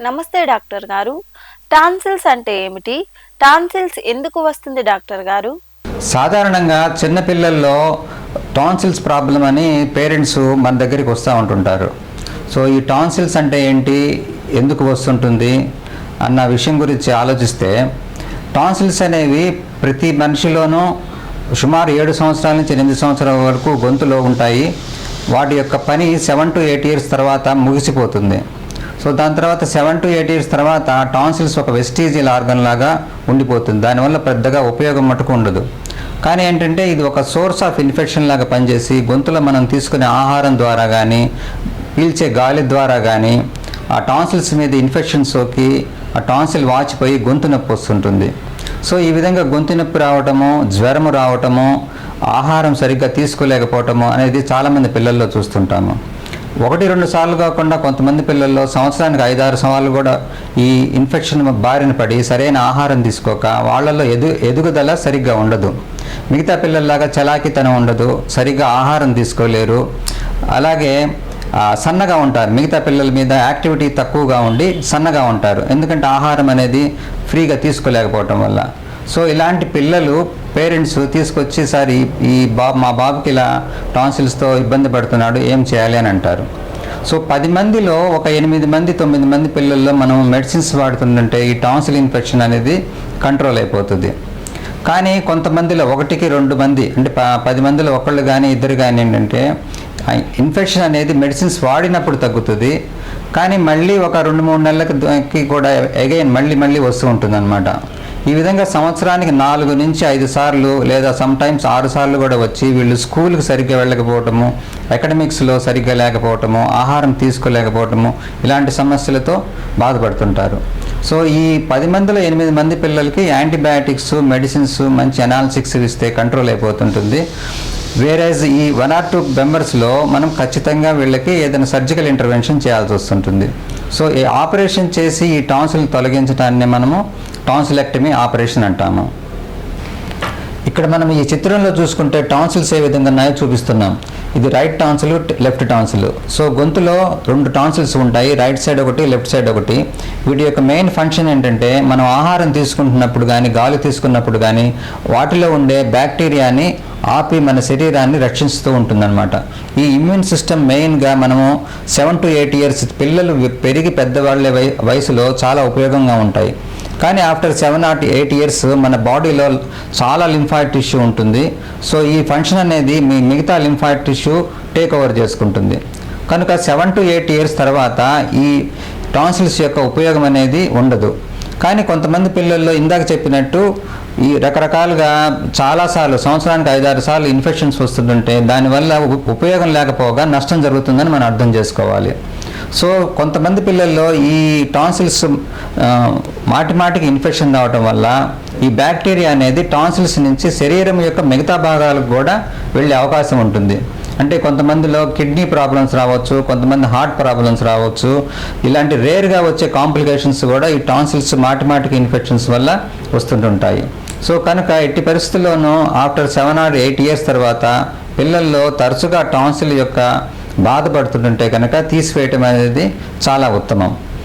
నమస్తే డాక్టర్ గారు. టాన్సిల్స్ అంటే ఏమిటి? టాన్సిల్స్ ఎందుకు వస్తుంది డాక్టర్ గారు? సాధారణంగా చిన్నపిల్లల్లో టాన్సిల్స్ ప్రాబ్లం అని పేరెంట్స్ మన దగ్గరికి వస్తూ ఉంటుంటారు. సో ఈ టాన్సిల్స్ అంటే ఏంటి? ఎందుకు వస్తుంటుంది? అన్న విషయం గురించి ఆలోచిస్తే టాన్సిల్స్ అనేవి ప్రతి మనిషిలోనూ సుమారు ఏడు సంవత్సరాల నుంచి ఎనిమిది సంవత్సరాల వరకు గొంతులో ఉంటాయి. వాటి యొక్క పని సెవెన్ టు ఎయిట్ ఇయర్స్ తర్వాత ముగిసిపోతుంది. సో దాని తర్వాత సెవెన్ టు ఎయిట్ ఇయర్స్ తర్వాత టాన్సిల్స్ ఒక వెస్టీజియల్ ఆర్గన్ లాగా ఉండిపోతుంది. దానివల్ల పెద్దగా ఉపయోగం మటుకు ఉండదు. కానీ ఏంటంటే ఇది ఒక సోర్స్ ఆఫ్ ఇన్ఫెక్షన్ లాగా పనిచేసి గొంతులో మనం తీసుకునే ఆహారం ద్వారా కానీ పీల్చే గాలి ద్వారా కానీ ఆ టాన్సిల్స్ మీద ఇన్ఫెక్షన్ సోకి ఆ టాన్సిల్ వాచిపోయి గొంతు నొప్పి వస్తుంటుంది. సో ఈ విధంగా గొంతు నొప్పి రావటము జ్వరము రావటము ఆహారం సరిగ్గా తీసుకోలేకపోవటము అనేది చాలామంది పిల్లల్లో చూస్తుంటాము. ఒకటి రెండు సార్లు కాకుండా కొంతమంది పిల్లల్లో సంవత్సరానికి ఐదారు సార్లు కూడా ఈ ఇన్ఫెక్షన్ బారిన పడి సరైన ఆహారం తీసుకోక వాళ్ళల్లో ఎదు ఎదుగుదల సరిగ్గా ఉండదు. మిగతా పిల్లల్లాగా చలాకితనం ఉండదు సరిగ్గా ఆహారం తీసుకోలేరు. అలాగే సన్నగా ఉంటారు. మిగతా పిల్లల మీద యాక్టివిటీ తక్కువగా ఉండి సన్నగా ఉంటారు. ఎందుకంటే ఆహారం అనేది ఫ్రీగా తీసుకోలేకపోవటం వల్ల. సో ఇలాంటి పిల్లలు పేరెంట్స్ తీసుకొచ్చి సార్ ఈ బాబు మా బాబుకి ఇలా టాన్సిల్స్తో ఇబ్బంది పడుతున్నాడు ఏం చేయాలి? అని అంటారు. సో పది మందిలో ఒక ఎనిమిది మంది తొమ్మిది మంది పిల్లల్లో మనం మెడిసిన్స్ వాడుతుంటే ఈ టాన్సిల్ ఇన్ఫెక్షన్ అనేది కంట్రోల్ అయిపోతుంది. కానీ కొంతమందిలో ఒకటికి రెండు మంది అంటే ప- పది మందిలో ఒకళ్ళు కానీ ఇద్దరు కానీ ఏంటంటే ఇన్ఫెక్షన్ అనేది మెడిసిన్స్ వాడినప్పుడు తగ్గుతుంది. కానీ మళ్ళీ ఒక రెండు మూడు నెలలకి కూడా అగైన్ మళ్ళీ మళ్ళీ వస్తూ ఉంటుంది అనమాట ఈ విధంగా సంవత్సరానికి నాలుగు నుంచి ఐదు సార్లు లేదా సమ్టైమ్స్ ఆరు సార్లు కూడా వచ్చి వీళ్ళు స్కూల్కి సరిగ్గా వెళ్ళకపోవటము అకాడమిక్స్లో సరిగ్గా లేకపోవటము ఆహారం తీసుకోలేకపోవటము ఇలాంటి సమస్యలతో బాధపడుతుంటారు. సో ఈ పది మందిలో ఎనిమిది మంది పిల్లలకి యాంటీబయాటిక్స్ మెడిసిన్స్ మంచి అనాలిసిక్స్ ఇస్తే కంట్రోల్ అయిపోతుంటుంది. వేరేజ్ ఈ వన్ ఆర్ టూ మెంబర్స్లో మనం ఖచ్చితంగా వీళ్ళకి ఏదైనా సర్జికల్ ఇంటర్వెన్షన్ చేయాల్సి వస్తుంటుంది. సో ఈ ఆపరేషన్ చేసి ఈ టాన్సిల్ తొలగించడాన్ని మనము టాన్సిలెక్టమీ ఆపరేషన్ అంటాము. ఇక్కడ మనం ఈ చిత్రంలో చూసుకుంటే టాన్సిల్స్ ఏ విధంగా ఉన్నాయో చూపిస్తున్నాం. ఇది right tonsil left tonsil so గొంతులో రెండు టాన్సిల్స్ ఉంటాయి. రైట్ సైడ్ ఒకటి లెఫ్ట్ సైడ్ ఒకటి. వీటి యొక్క మెయిన్ ఫంక్షన్ ఏంటంటే మనం ఆహారం తీసుకుంటున్నప్పుడు కానీ గాలి తీసుకున్నప్పుడు కానీ వాటిలో ఉండే బ్యాక్టీరియాని ఆపి మన శరీరాన్ని రక్షిస్తూ ఉంటుందన్నమాట. ఈ ఇమ్యూన్ సిస్టమ్ మెయిన్గా మనము సెవెన్ టు ఎయిట్ ఇయర్స్ పిల్లలు పెరిగి పెద్దవాళ్ళ వయ- వయసులో చాలా ఉపయోగంగా ఉంటాయి. కానీ after seven or eight years మన బాడీలో చాలా లింఫాయిడ్ టిష్యూ ఉంటుంది. సో ఈ ఫంక్షన్ అనేది మీ మిగతా లింఫాయిడ్ టిష్యూ టేక్ ఓవర్ చేసుకుంటుంది. కనుక సెవెన్ టు ఎయిట్ ఇయర్స్ తర్వాత ఈ టాన్సిల్స్ యొక్క ఉపయోగం అనేది ఉండదు. కానీ కొంతమంది పిల్లల్లో ఇందాక చెప్పినట్టు ఈ రకరకాలుగా చాలాసార్లు సంవత్సరానికి ఐదారు సార్లు ఇన్ఫెక్షన్స్ వస్తుంటుంటే దానివల్ల ఉపయోగం లేకపోగా నష్టం జరుగుతుందని మనం అర్థం చేసుకోవాలి. సో కొంతమంది పిల్లల్లో ఈ టాన్సిల్స్ మాటి మాటికి ఇన్ఫెక్షన్ రావటం వల్ల ఈ బ్యాక్టీరియా అనేది టాన్సిల్స్ నుంచి శరీరం యొక్క మిగతా భాగాలకు కూడా వెళ్ళే అవకాశం ఉంటుంది. అంటే కొంతమందిలో కిడ్నీ ప్రాబ్లమ్స్ రావచ్చు కొంతమంది హార్ట్ ప్రాబ్లమ్స్ రావచ్చు. ఇలాంటి రేర్గా వచ్చే కాంప్లికేషన్స్ కూడా ఈ టాన్సిల్స్ మాటిమాటికి ఇన్ఫెక్షన్స్ వల్ల వస్తుంటుంటాయి. సో కనుక ఎట్టి పరిస్థితుల్లోనూ after seven or eight years తర్వాత పిల్లల్లో తరచుగా టాన్సిల్ యొక్క బాధపడుతుంటే కనుక తీసివేయటం అనేది చాలా ఉత్తమం.